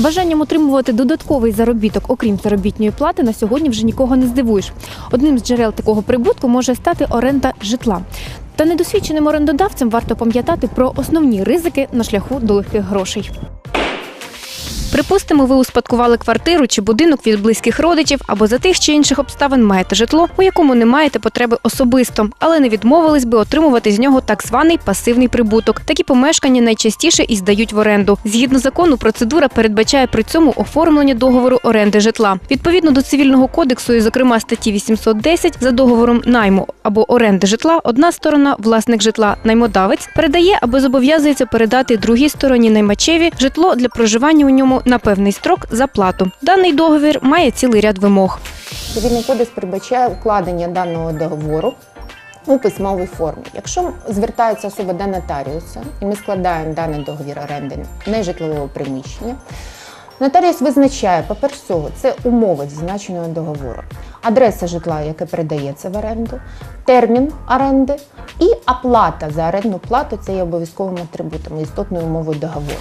Бажанням отримувати додатковий заробіток, окрім заробітної плати, на сьогодні вже нікого не здивуєш. Одним з джерел такого прибутку може стати оренда житла. Та недосвідченим орендодавцям варто пам'ятати про основні ризики на шляху до легких грошей. Припустимо, ви успадкували квартиру чи будинок від близьких родичів або за тих чи інших обставин маєте житло, у якому не маєте потреби особисто, але не відмовились би отримувати з нього так званий пасивний прибуток. Такі помешкання найчастіше і здають в оренду. Згідно закону, процедура передбачає при цьому оформлення договору оренди житла. Відповідно до цивільного кодексу, і зокрема статті 810, за договором найму або оренди житла, одна сторона, власник житла, наймодавець, передає або зобов'язується передати другій стороні наймачеві житло для проживання у ньому на певний строк за плату. Даний договір має цілий ряд вимог. Цивільний кодекс передбачає укладення даного договору у письмовій формі. Якщо звертається особа до нотаріуса, і ми складаємо даний договір оренди нежитлового приміщення, нотаріус визначає, по-перше, всього, це умови зазначеного договору, адреса житла, яке передається в оренду, термін оренди і оплата за орендну плату це є обов'язковим атрибутом, істотною умовою договору.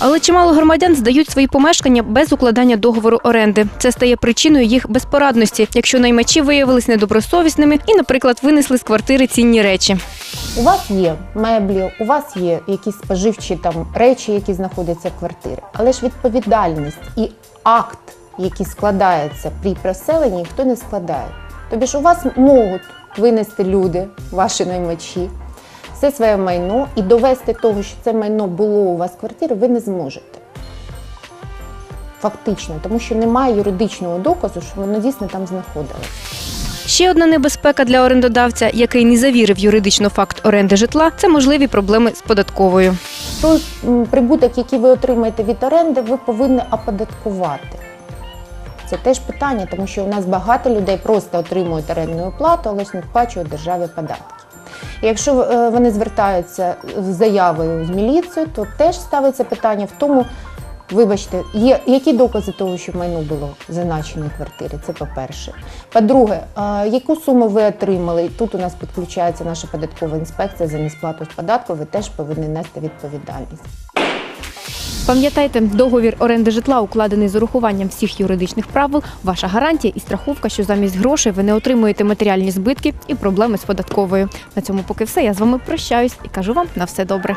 Але чимало громадян здають свої помешкання без укладання договору оренди. Це стає причиною їх безпорадності, якщо наймачі виявились недобросовісними і, наприклад, винесли з квартири цінні речі. У вас є меблі, у вас є якісь споживчі там речі, які знаходяться в квартирі, але ж відповідальність і акт, який складається при переселенні, ніхто не складає. Тобі ж у вас можуть винести люди, ваші наймачі, все своє майно і довести того, що це майно було у вас в квартирі, ви не зможете. Фактично, тому що немає юридичного доказу, що воно дійсно там знаходилось. Ще одна небезпека для орендодавця, який не завірив юридично факт оренди житла, це можливі проблеми з податковою. той прибуток, який ви отримаєте від оренди, ви повинні оподаткувати. Це теж питання, тому що у нас багато людей просто отримують орендну плату, але ж не сплачують державі податки. І якщо е, вони звертаються з заявою в міліцію, то теж ставиться питання в тому, вибачте, є які докази того, що майно було зазначено в квартирі. Це по-перше. По-друге, е, яку суму ви отримали? Тут у нас підключається наша податкова інспекція за несплату податку. Ви теж повинні нести відповідальність. Пам'ятайте, договір оренди житла укладений з урахуванням всіх юридичних правил. Ваша гарантія і страховка, що замість грошей ви не отримуєте матеріальні збитки і проблеми з податковою. На цьому поки все. Я з вами прощаюсь і кажу вам на все добре.